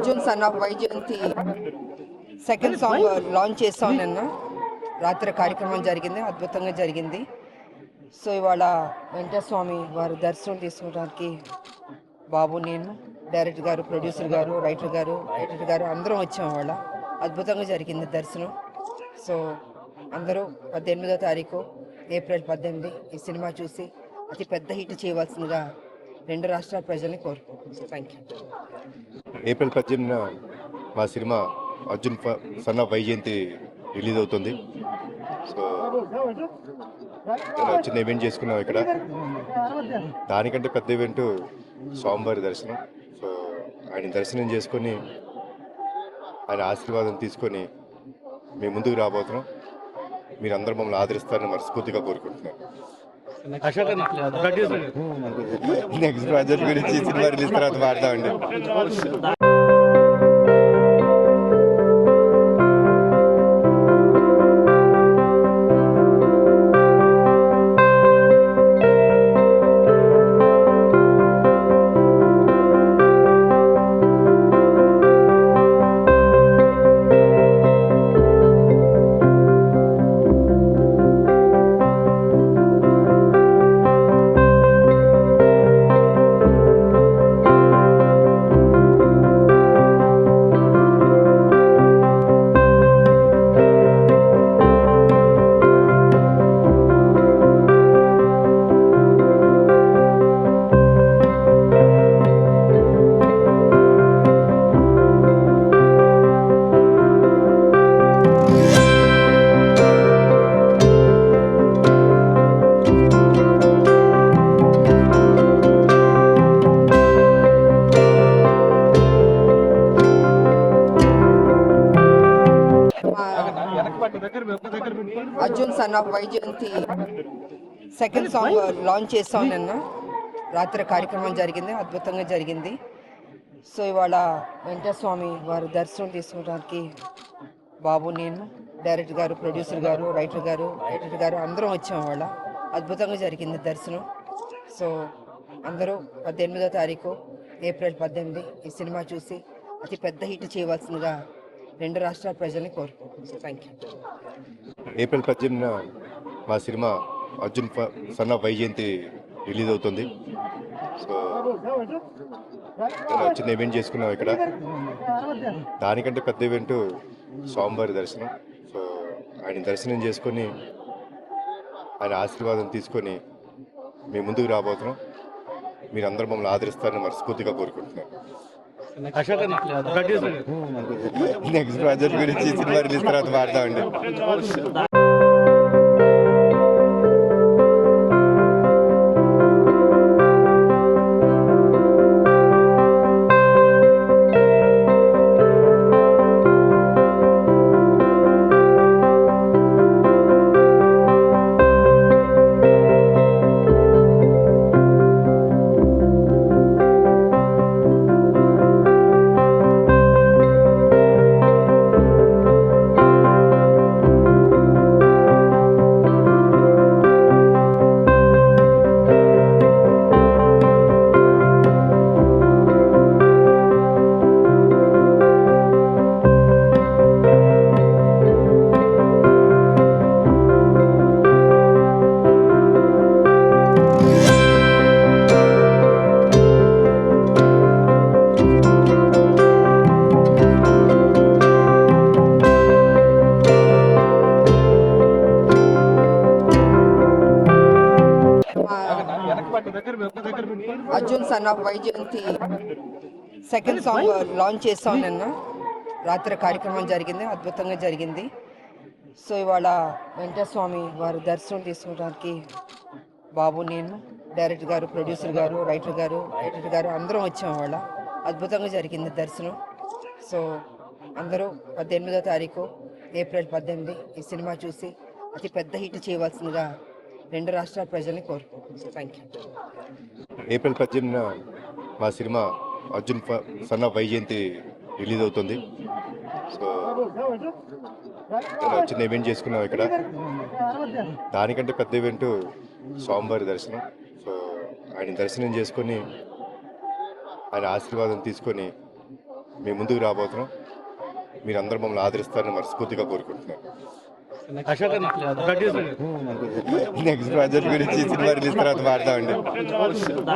Arjun son of Vyjayanthi second song launch చేస్తాం నిన్న. రాత్రి కార్యక్రమం జరిగింది అద్భుతంగా జరిగింది. సో ఇవాళ వెంకటస్వామి వారి దర్శనం తీసుకోవడానికి బాబు నేను డైరెక్టర్ గారు ప్రొడ్యూసర్ గారు రైటర్ గారు ఎడిటర్ గారు అందరం వచ్చాం ఇవాళ. అద్భుతంగా జరిగింది దర్శనం. సో అందరూ పద్దెనిమిదో తారీఖు ఏప్రిల్ పద్దెనిమిది ఈ సినిమా చూసి అతి పెద్ద హిట్ చేయవలసిందిగా రెండు రాష్ట్రాల ప్రజల్ని కోరుకుంటున్నాను థ్యాంక్ యూ ఏప్రిల్ పద్దెనిమిదిన మా సినిమా అర్జున్ ఫ- సన్ ఆఫ్ వైజయంతి రిలీజ్ అవుతుంది. సో చిన్న ఈవెంట్ చేసుకున్నాం ఇక్కడ. దానికంటే పెద్ద ఈవెంట్ స్వామివారి దర్శనం. సో ఆయన దర్శనం చేసుకొని ఆయన ఆశీర్వాదం తీసుకొని మేము ముందుకు రాబోతున్నాం. మీరు అందరూ మమ్మల్ని ఆదరిస్తారని మనస్ఫూర్తిగా కోరుకుంటున్నాను నెక్స్ట్ ప్రాజెక్ట్ గురించి సినిమా రిలీజ్ తర్వాత మాట్లాడండి. Arjun son of Vyjayanthi second song launch చేస్తాం నిన్న రాత్రి కార్యక్రమం జరిగింది అద్భుతంగా జరిగింది. సో ఇవాళ వెంకటస్వామి వారి దర్శనం తీసుకోవడానికి బాబు నేను డైరెక్టర్ గారు ప్రొడ్యూసర్ గారు రైటర్ గారు ఎడిటర్ గారు అందరం వచ్చాం ఇవాళ. అద్భుతంగా జరిగింది దర్శనం. సో అందరూ పద్దెనిమిదో తారీఖు ఏప్రిల్ పద్దెనిమిది ఈ సినిమా చూసి అతి పెద్ద హిట్ చేయవలసిందిగా రెండు రాష్ట్రాల ప్రజల్ని కోరుకుంటున్నాను థ్యాంక్ యూ ఏప్రిల్ పద్దెనిమిదిన మా సినిమా అర్జున్ ఫ- సన్ ఆఫ్ వైజయంతి రిలీజ్ అవుతుంది. సో చిన్న ఈవెంట్ చేసుకున్నాం ఇక్కడ. దానికంటే పెద్ద ఈవెంట్ స్వామివారి దర్శనం. సో ఆయన దర్శనం చేసుకొని ఆయన ఆశీర్వాదం తీసుకొని మేము ముందుకు రాబోతున్నాం. మీరు అందరూ మమ్మల్ని ఆదరిస్తారని మనస్ఫూర్తిగా కోరుకుంటున్నాను నెక్స్ట్ ప్రాజెక్ట్ గురించి సినిమా రిలీజ్ తర్వాత మాట్లాడండి. Son of Vyjayanthi second song launch చేస్తాం నిన్న. రాత్రి కార్యక్రమం జరిగింది అద్భుతంగా జరిగింది. సో ఇవాళ వెంకటస్వామి వారి దర్శనం తీసుకోవడానికి బాబు నేను డైరెక్టర్ గారు ప్రొడ్యూసర్ గారు రైటర్ గారు ఎడిటర్ గారు అందరం వచ్చాం ఇవాళ. అద్భుతంగా జరిగింది దర్శనం. సో అందరూ పద్దెనిమిదో తారీఖు ఏప్రిల్ పద్దెనిమిది ఈ సినిమా చూసి అతి పెద్ద హిట్ చేయవలసిందిగా రెండు రాష్ట్రాల ప్రజల్ని కోరుకుంటున్నాను థ్యాంక్ యూ ఏప్రిల్ పద్దెనిమిదిన మా సినిమా అర్జున్ ఫ- సన్ ఆఫ్ వైజయంతి రిలీజ్ అవుతుంది. సో చిన్న ఈవెంట్ చేసుకున్నాం ఇక్కడ. దానికంటే పెద్ద ఈవెంట్ స్వామివారి దర్శనం. సో ఆయన దర్శనం చేసుకొని ఆయన ఆశీర్వాదం తీసుకొని మేము ముందుకు రాబోతున్నాం. మీరు అందరూ మమ్మల్ని ఆదరిస్తారని మనస్ఫూర్తిగా కోరుకుంటున్నాను అశోక్ అన్న ప్రొడ్యూసర్ నెక్స్ట్ ప్రాజెక్ట్ గురించి సినిమా రిలీజ్ తర్వాత మాట్లాడండి